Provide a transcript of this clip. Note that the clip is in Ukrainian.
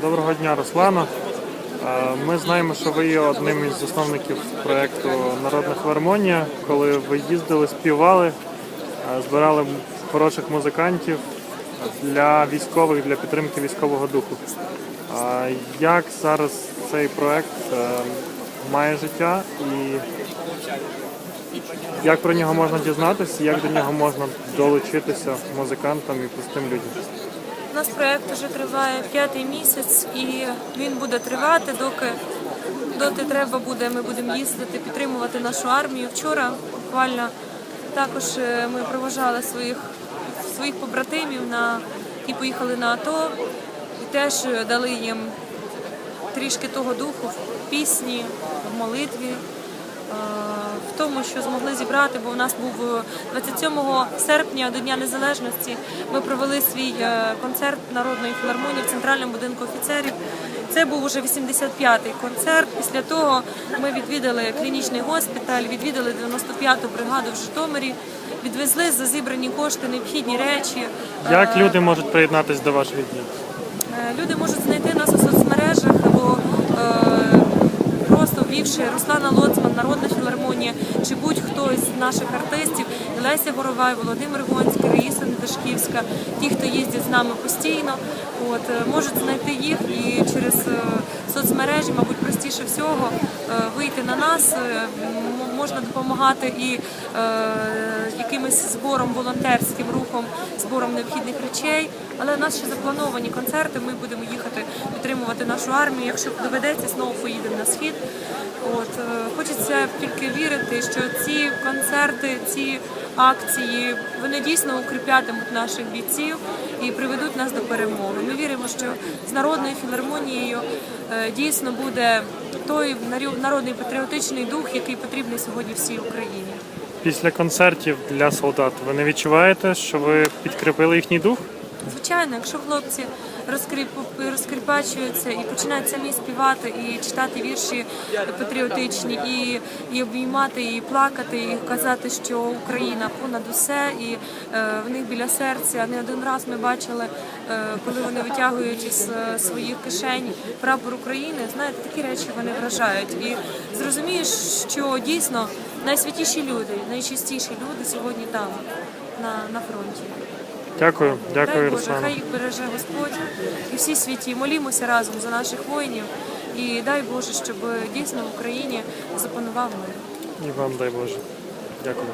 Доброго дня, Руслана. Е, Ми знаємо, що ви є одним із засновників проєкту Народна філармонія, коли ви їздили, співали, е, збирали хороших музикантів для військових, для підтримки військового духу. Як зараз цей проєкт е, має життя і як про нього можна дізнатися, як до нього можна долучитися музикантам і простим людям? Нас проєкт вже триває п'ятий місяць і він буде тривати, доки, доти треба буде, ми будемо їздити, підтримувати нашу армію. Вчора буквально також е, ми проважали своїх, своїх побратимів, на, які поїхали на АТО, і теж е, дали їм трішки того духу в пісні, в молитві. Е, В тому, що змогли зібрати, бо у нас був е, 27 серпня до Дня Незалежності. Ми провели свій е, концерт народної філармонії в центральному будинку офіцерів. Це був уже 85-й концерт. Після того ми відвідали клінічний госпіталь, відвідали 95-ту бригаду в Житомирі, відвезли за зібрані кошти необхідні речі. Як Е, люди можуть приєднатися до ваших днів? Е, Люди можуть знайти нас у соцмережах або е, просто ввівши Руслана Лоцман, Народна філармонія чи будь-хто з наших артистів, Леся Горовай, Володимир Гонський, Раїса Недашківська, ті, хто їздять з нами постійно, от, е, можуть знайти їх і через е, соцмережі, мабуть, простіше всього е, вийти на нас. е, Можна допомагати і е, якимось збором волонтерським рухом, збором необхідних речей. Але у нас ще заплановані концерти. Ми будемо їхати підтримувати нашу армію. Якщо доведеться, знову поїдемо на схід. От хочеться тільки вірити, що ці концерти, ці акції вони дійсно укріплятимуть наших бійців і приведуть нас до перемоги. Ми віримо, що з народною філармонією е, дійсно буде той народний патріотичний дух, який потрібний сьогодні всій Україні. Після концертів для солдат ви не відчуваєте, що ви підкріпили їхній дух? Звичайно, якщо хлопці розкріп- розкріпачуються і починають самі співати і читати вірші патріотичні, і, і обіймати, і плакати, і казати, що Україна понад усе, і е, в них біля серця. Не один раз ми бачили, е, коли вони витягують із е, своїх кишень прапор України. Знаєте, такі речі вони вражають. І зрозумієш, що дійсно найсвятіші люди, найчистіші люди сьогодні там, на, на фронті. Дякую, дякую, Дай Боже, хай їх береже Господь і всі світі. Молімося разом за наших воїнів. І дай Боже, щоб дійсно в Україні запанував мир. І вам дай Боже. Дякую.